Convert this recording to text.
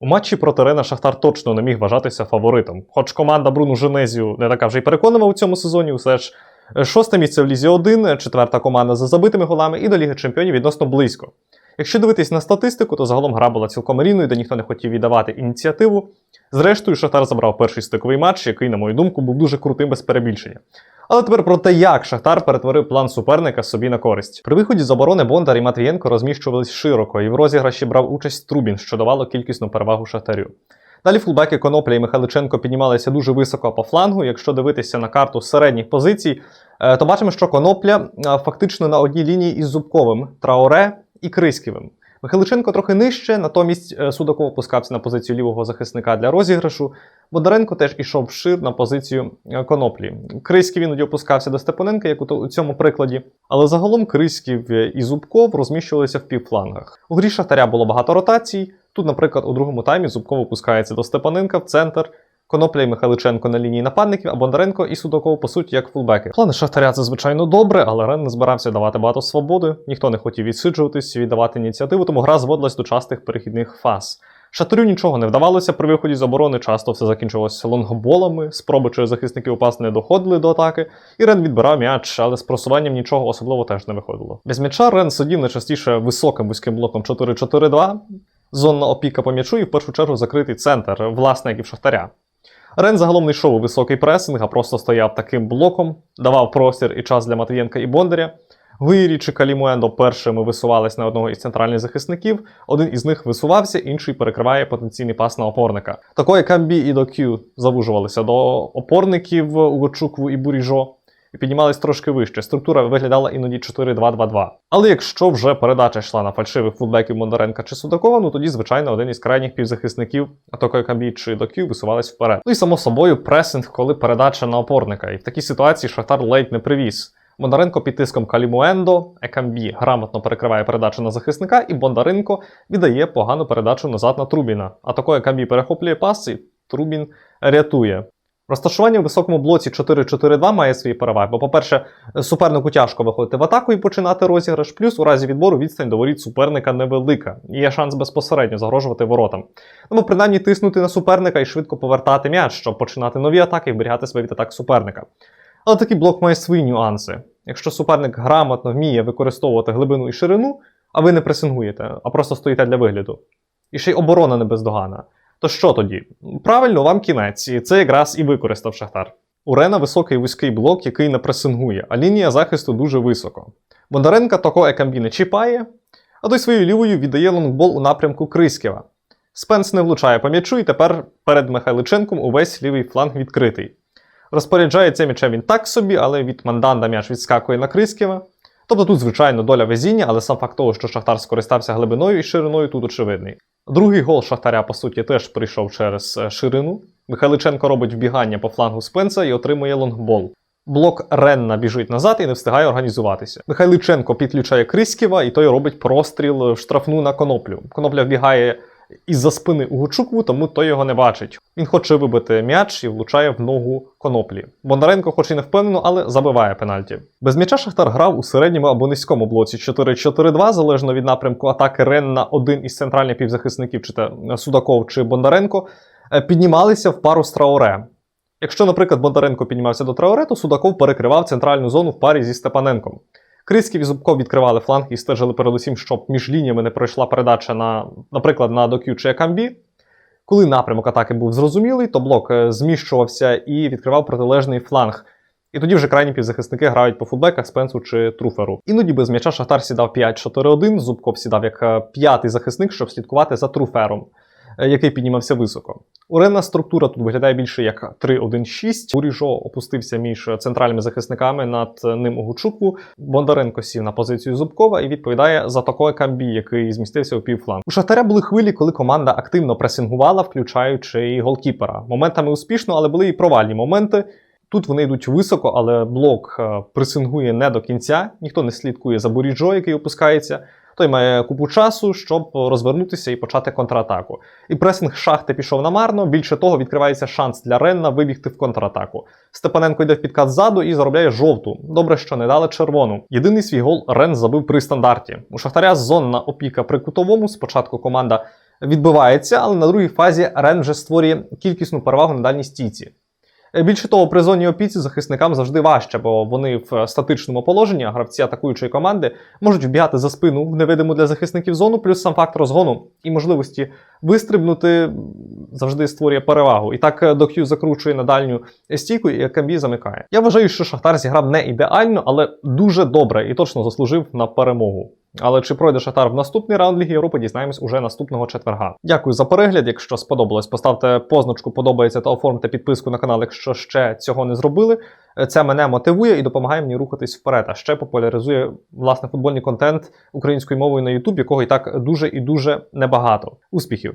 У матчі проти Рена Шахтар точно не міг вважатися фаворитом. Хоч команда Бруну Женезію не така вже й переконана у цьому сезоні, усе ж е, шосте місце в Лізі 1, четверта команда за забитими голами і до Ліги Чемпіонів відносно близько. Якщо дивитись на статистику, то загалом гра була цілком рівною, де ніхто не хотів віддавати ініціативу. Зрештою, Шахтар забрав перший стиковий матч, який, на мою думку, був дуже крутим без перебільшення. Але тепер про те, як Шахтар перетворив план суперника собі на користь. При виході з оборони Бондар і Матвієнко розміщувались широко, і в розіграші брав участь Трубін, що давало кількісну перевагу Шахтарю. Далі фулбеки Конопля і Михайличенко піднімалися дуже високо по флангу. Якщо дивитися на карту середніх позицій, е, то бачимо, що Конопля е, фактично на одній лінії із Зубковим, Траоре і Криськівим. Михайличенко трохи нижче, натомість е, Судаков опускався на позицію лівого захисника для розіграшу. Бондаренко теж ішов вшир на позицію е, коноплі. Криськів іноді опускався до Степаненка, як у цьому прикладі. Але загалом Криськів е, і Зубков розміщувалися в півфлангах. У грі Шахтаря було багато ротацій. Тут, наприклад, у другому таймі Зубков опускається до Степаненка в центр. Конопля і Михайличенко на лінії нападників, а Бондаренко і Судаков, по суті, як фулбеки. Плани Шахтаря це звичайно добре, але Рен не збирався давати багато свободи, ніхто не хотів відсиджуватись, віддавати ініціативу, тому гра зводилась до частих перехідних фаз. Шахтарю нічого не вдавалося при виході з оборони, часто все закінчувалося лонгболами, спроби через захисників упасти не доходили до атаки, і Рен відбирав м'яч, але з просуванням нічого особливо теж не виходило. Без м'яча Рен сидів найчастіше високим вузьким блоком 4-4-2, зонна опіка по м'ячу і в першу чергу закритий центр, власне, як і в Шахтаря. Рен загалом не йшов у високий пресинг, а просто стояв таким блоком, давав простір і час для Матвієнка і Бондаря. Гуїрі чи Калімуендо першими висувались на одного із центральних захисників. Один із них висувався, інший перекриває потенційний пас на опорника. Такої Камбі і до Кю завужувалися до опорників Угочукву і Буріжо і піднімались трошки вище. Структура виглядала іноді 4-2-2-2. Але якщо вже передача йшла на фальшивих футбеків Бондаренка чи Судакова, ну тоді, звичайно, один із крайніх півзахисників Атокою Камбі чи Докю висувались вперед. Ну і само собою пресинг, коли передача на опорника. І в такій ситуації Шахтар ледь не привіз. Бондаренко під тиском Калімуендо, Екамбі грамотно перекриває передачу на захисника, і Бондаренко віддає погану передачу назад на Трубіна. А такої Екамбі перехоплює пас, і Трубін рятує. Розташування в високому блоці 4-4-2 має свої переваги, бо, по-перше, супернику тяжко виходити в атаку і починати розіграш, плюс у разі відбору відстань до воріт суперника невелика, і є шанс безпосередньо загрожувати воротам. Тому принаймні тиснути на суперника і швидко повертати м'яч, щоб починати нові атаки і вберігати себе від атак суперника. Але такий блок має свої нюанси. Якщо суперник грамотно вміє використовувати глибину і ширину, а ви не пресингуєте, а просто стоїте для вигляду, і ще й оборона не бездоганна, то що тоді? Правильно, вам кінець, і це якраз і використав Шахтар. У Рена високий вузький блок, який не пресингує, а лінія захисту дуже високо. Бондаренка тако Екамбі не чіпає, а той своєю лівою віддає лонгбол у напрямку Криськєва. Спенс не влучає по м'ячу, і тепер перед Михайличенком увесь лівий фланг відкритий. Розпоряджається м'ячем він так собі, але від манданда м'яч відскакує на Криськєва. Тобто тут, звичайно, доля везіння, але сам факт того, що Шахтар скористався глибиною і шириною, тут очевидний. Другий гол Шахтаря, по суті, теж прийшов через е, ширину. Михайличенко робить вбігання по флангу Спенса і отримує лонгбол. Блок Ренна біжить назад і не встигає організуватися. Михайличенко підключає Криськіва, і той робить простріл в штрафну на коноплю. Конопля вбігає із-за спини Угучукву, тому той його не бачить. Він хоче вибити м'яч і влучає в ногу коноплі. Бондаренко, хоч і не впевнено, але забиває пенальті. Без м'яча Шахтар грав у середньому або низькому блоці 4-4-2, залежно від напрямку атаки Ренна один із центральних півзахисників, чи те Судаков чи Бондаренко, е, піднімалися в пару з Траоре. Якщо, наприклад, Бондаренко піднімався до Траоре, то Судаков перекривав центральну зону в парі зі Степаненком. Криськів і Зубков відкривали фланг і стежили передусім, щоб між лініями не пройшла передача на, наприклад, на Докю чи Акамбі. Коли напрямок атаки був зрозумілий, то блок е, зміщувався і відкривав протилежний фланг. І тоді вже крайні півзахисники грають по футбеках Спенсу чи Труферу. Іноді без м'яча Шахтар сідав 5-4-1, Зубков сідав як е, п'ятий захисник, щоб слідкувати за Труфером, який піднімався високо. Уренна структура тут виглядає більше як 3-1-6. Буріжо опустився між центральними захисниками над ним Огучукву. Бондаренко сів на позицію Зубкова і відповідає за такої камбі, який змістився у півфланг. У Шахтаря були хвилі, коли команда активно пресингувала, включаючи і голкіпера. Моментами успішно, але були і провальні моменти. Тут вони йдуть високо, але блок е, пресингує не до кінця. Ніхто не слідкує за Буріджо, який опускається. Той має купу часу, щоб розвернутися і почати контратаку. І пресинг шахти пішов намарно. Більше того, відкривається шанс для Ренна вибігти в контратаку. Степаненко йде в підкат ззаду і заробляє жовту. Добре, що не дали червону. Єдиний свій гол Рен забив при стандарті. У Шахтаря зонна опіка при кутовому. Спочатку команда відбивається, але на другій фазі Рен вже створює кількісну перевагу на дальній стійці. Е, Більше того, при зоні опіці захисникам завжди важче, бо вони в статичному положенні, а гравці атакуючої команди можуть вбігати за спину в невидиму для захисників зону, плюс сам факт розгону і можливості вистрибнути завжди створює перевагу. І так е, Док'ю закручує на дальню стійку і Камбі замикає. Я вважаю, що Шахтар зіграв не ідеально, але дуже добре і точно заслужив на перемогу. Але чи пройде Шахтар в наступний раунд Ліги Європи, дізнаємось уже наступного четверга. Дякую за перегляд. Якщо сподобалось, поставте позначку, подобається та оформте підписку на канал, якщо ще цього не зробили. Це мене мотивує і допомагає мені рухатись вперед. А ще популяризує власне футбольний контент українською мовою на YouTube, якого і так дуже і дуже небагато. Успіхів!